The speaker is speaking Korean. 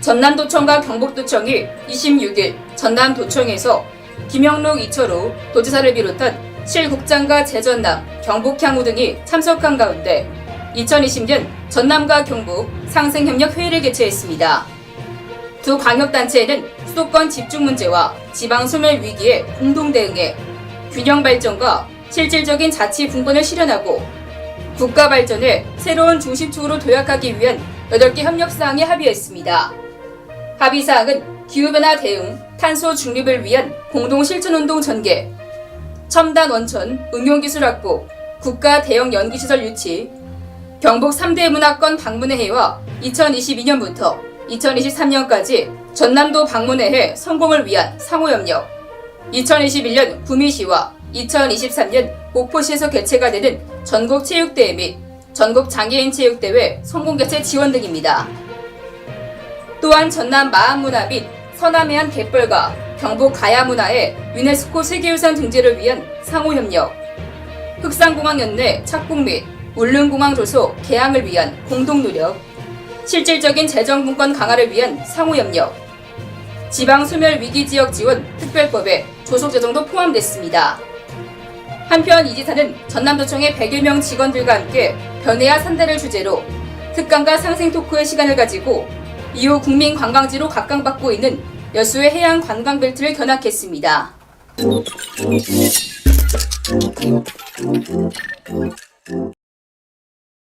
전남도청과 경북도청이 26일 전남도청에서 김영록 이철우 도지사를 비롯한 실국장과 재전남, 경북향후 등이 참석한 가운데 2020년 전남과 경북 상생협력회의를 개최했습니다. 두 광역단체에는 수도권 집중 문제와 지방 소멸 위기에 공동 대응해 균형 발전과 실질적인 자치 분권을 실현하고 국가 발전을 새로운 중심축으로 도약하기 위한 8개 협력사항에 합의했습니다. 합의사항은 기후변화 대응, 탄소 중립을 위한 공동 실천운동 전개, 첨단 원천, 응용기술 확보, 국가 대형 연기시설 유치, 경북 3대 문화권 방문회와 2022년부터 2023년까지 전남도 방문회회 성공을 위한 상호협력, 2021년 구미시와 2023년 목포시에서 개최가 되는 전국 체육대회 및 전국 장애인 체육대회 성공 개최 지원 등입니다. 또한 전남 마암문화 및 서남해안 갯벌과 경북 가야문화의 유네스코 세계유산 등재를 위한 상호협력, 흑산공항 연내 착공 및 울릉공항 조소 개항을 위한 공동노력, 실질적인 재정분권 강화를 위한 상호협력, 지방소멸 위기지역 지원 특별법에 조속 제정도 포함됐습니다. 한편 이 지사는 전남도청의 100여 명 직원들과 함께 변해야 산다를 주제로 특강과 상생 토크의 시간을 가지고 이후 국민 관광지로 각광받고 있는 여수의 해양 관광 벨트를 견학했습니다.